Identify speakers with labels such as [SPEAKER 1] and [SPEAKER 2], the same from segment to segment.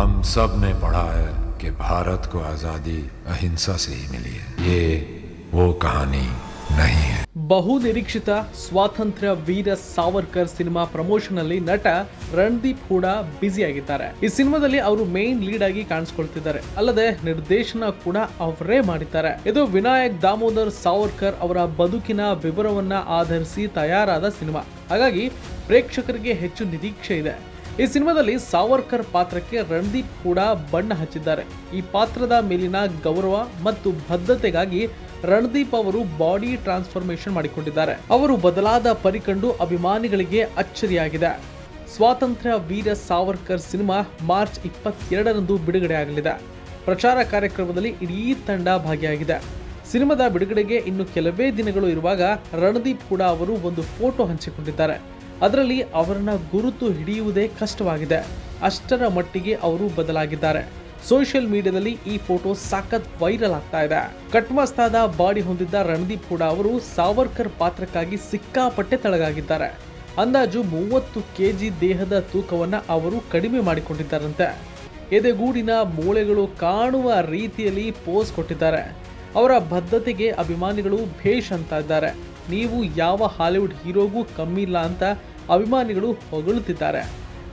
[SPEAKER 1] हम सब ने पढ़ा है कि भारत को आज़ादी अहिंसा से ही मिली है ये वो कहानी नहीं है
[SPEAKER 2] ಬಹು ನಿರೀಕ್ಷಿತ ಸ್ವಾತಂತ್ರ್ಯ ವೀರ ಸಾವರ್ಕರ್ ಸಿನಿಮಾ ಪ್ರಮೋಷನ್ ಅಲ್ಲಿ ನಟ ರಣದೀಪ್ ಕೂಡ ಬ್ಯುಸಿ ಆಗಿದ್ದಾರೆ ಈ ಸಿನಿಮಾದಲ್ಲಿ ಅವರು ಮೇನ್ ಲೀಡ್ ಆಗಿ ಕಾಣಿಸ್ಕೊಳ್ತಿದ್ದಾರೆ ಅಲ್ಲದೆ ನಿರ್ದೇಶನ ಕೂಡ ಅವರೇ ಮಾಡಿದ್ದಾರೆ ಇದು ವಿನಾಯಕ್ ದಾಮೋದರ್ ಸಾವರ್ಕರ್ ಅವರ ಬದುಕಿನ ವಿವರವನ್ನ ಆಧರಿಸಿ ತಯಾರಾದ ಸಿನಿಮಾ ಹಾಗಾಗಿ ಪ್ರೇಕ್ಷಕರಿಗೆ ಹೆಚ್ಚು ನಿರೀಕ್ಷೆ ಇದೆ ಈ ಸಿನಿಮಾದಲ್ಲಿ ಸಾವರ್ಕರ್ ಪಾತ್ರಕ್ಕೆ ರಣದೀಪ್ ಕೂಡ ಬಣ್ಣ ಹಚ್ಚಿದ್ದಾರೆ. ಈ ಪಾತ್ರದ ಮೇಲಿನ ಗೌರವ ಮತ್ತು ಬದ್ಧತೆಗಾಗಿ ರಣದೀಪ್ ಅವರು ಬಾಡಿ ಟ್ರಾನ್ಸ್ಫಾರ್ಮೇಶನ್ ಮಾಡಿಕೊಂಡಿದ್ದಾರೆ. ಅವರು ಬದಲಾದ ಪರಿಕಂಡು ಅಭಿಮಾನಿಗಳಿಗೆ ಅಚ್ಚರಿಯಾಗಿದೆ. ಸ್ವಾತಂತ್ರ್ಯ ವೀರ ಸಾವರ್ಕರ್ ಸಿನಿಮಾ ಮಾರ್ಚ್ ಇಪ್ಪತ್ತೆರಡರಂದು ಬಿಡುಗಡೆಯಾಗಲಿದೆ. ಪ್ರಚಾರ ಕಾರ್ಯಕ್ರಮದಲ್ಲಿ ಇಡೀ ತಂಡ ಭಾಗಿಯಾಗಿದೆ. ಸಿನಿಮಾದ ಬಿಡುಗಡೆಗೆ ಇನ್ನು ಕೆಲವೇ ದಿನಗಳು ಇರುವಾಗ ರಣದೀಪ್ ಕೂಡ ಅವರು ಒಂದು ಫೋಟೋ ಹಂಚಿಕೊಂಡಿದ್ದಾರೆ. ಅದರಲ್ಲಿ ಅವರನ್ನ ಗುರುತು ಹಿಡಿಯುವುದೇ ಕಷ್ಟವಾಗಿದೆ. ಅಷ್ಟರ ಮಟ್ಟಿಗೆ ಅವರು ಬದಲಾಗಿದ್ದಾರೆ. ಸೋಷಿಯಲ್ ಮೀಡಿಯಾದಲ್ಲಿ ಈ ಫೋಟೋ ಸಖತ್ ವೈರಲ್ ಆಗ್ತಾ ಇದೆ. ಕಟ್ಮಸ್ತಾದ ಬಾಡಿ ಹೊಂದಿದ್ದ ರಣದೀಪ್ ಕೂಡ ಅವರು ಸಾವರ್ಕರ್ ಪಾತ್ರಕ್ಕಾಗಿ ಸಿಕ್ಕಾಪಟ್ಟೆ ತಳಗಾಗಿದ್ದಾರೆ ಅಂದಾಜು ಮೂವತ್ತು ಕೆಜಿ ದೇಹದ ತೂಕವನ್ನ ಅವರು ಕಡಿಮೆ ಮಾಡಿಕೊಂಡಿದ್ದಾರಂತೆ. ಎದೆಗೂಡಿನ ಮೂಳೆಗಳು ಕಾಣುವ ರೀತಿಯಲ್ಲಿ ಪೋಸ್ ಕೊಟ್ಟಿದ್ದಾರೆ. ಅವರ ಬದ್ಧತೆಗೆ ಅಭಿಮಾನಿಗಳು ಭೇಷ್ ಅಂತ ಇದ್ದಾರೆ. ನೀವು ಯಾವ ಹಾಲಿವುಡ್ ಹೀರೋಗೂ ಕಮ್ಮಿ ಇಲ್ಲ ಅಂತ ಅಭಿಮಾನಿಗಳು ಹೊಗಳುತ್ತಿದ್ದಾರೆ.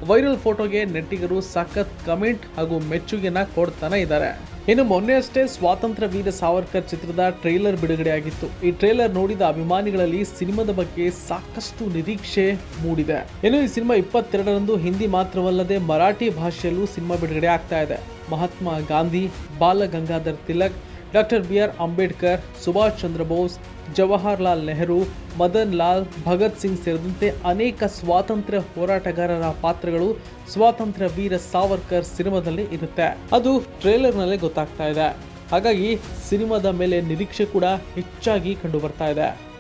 [SPEAKER 2] ವೈರಲ್ ಫೋಟೋಗೆ ನೆಟ್ಟಿಗರು ಸಖತ್ ಕಮೆಂಟ್ ಹಾಗೂ ಮೆಚ್ಚುಗೆನ ಕೊಡ್ತಾನೆ ಇದ್ದಾರೆ. ಇನ್ನು ಮೊನ್ನೆಯಷ್ಟೇ ಸ್ವಾತಂತ್ರ್ಯ ವೀರ ಸಾವರ್ಕರ್ ಚಿತ್ರದ ಟ್ರೈಲರ್ ಬಿಡುಗಡೆಯಾಗಿತ್ತು. ಈ ಟ್ರೈಲರ್ ನೋಡಿದ ಅಭಿಮಾನಿಗಳಲ್ಲಿ ಸಿನಿಮಾದ ಬಗ್ಗೆ ಸಾಕಷ್ಟು ನಿರೀಕ್ಷೆ ಮೂಡಿದೆ. ಇನ್ನು ಈ ಸಿನಿಮಾ ಇಪ್ಪತ್ತೆರಡರಂದು ಹಿಂದಿ ಮಾತ್ರವಲ್ಲದೆ ಮರಾಠಿ ಭಾಷೆಯಲ್ಲೂ ಸಿನಿಮಾ ಬಿಡುಗಡೆ ಆಗ್ತಾ ಇದೆ. Mahatma Gandhi, Bal Gangadhar Tilak doctor B R Ambedkar, Subhash Chandra Bose, Jawaharlal Nehru, Madan Lal, Bhagat Singh ಸೇರಿದಂತೆ ಅನೇಕ ಸ್ವಾತಂತ್ರ್ಯ ಹೋರಾಟಗಾರರ ಪಾತ್ರಗಳು ಸ್ವಾತಂತ್ರ್ಯ ವೀರ ಸಾವರ್ಕರ್ ಸಿನಿಮಾದಲ್ಲಿ ಇರುತ್ತೆ. ಅದು ಟ್ರೇಲರ್ನಲ್ಲೇ ಗೊತ್ತಾಗ್ತಾ ಇದೆ. ಹಾಗಾಗಿ ಸಿನಿಮಾದ ಮೇಲೆ ನಿರೀಕ್ಷೆ ಕೂಡ ಹೆಚ್ಚಾಗಿ ಕಂಡು ಬರ್ತಾ ಇದೆ.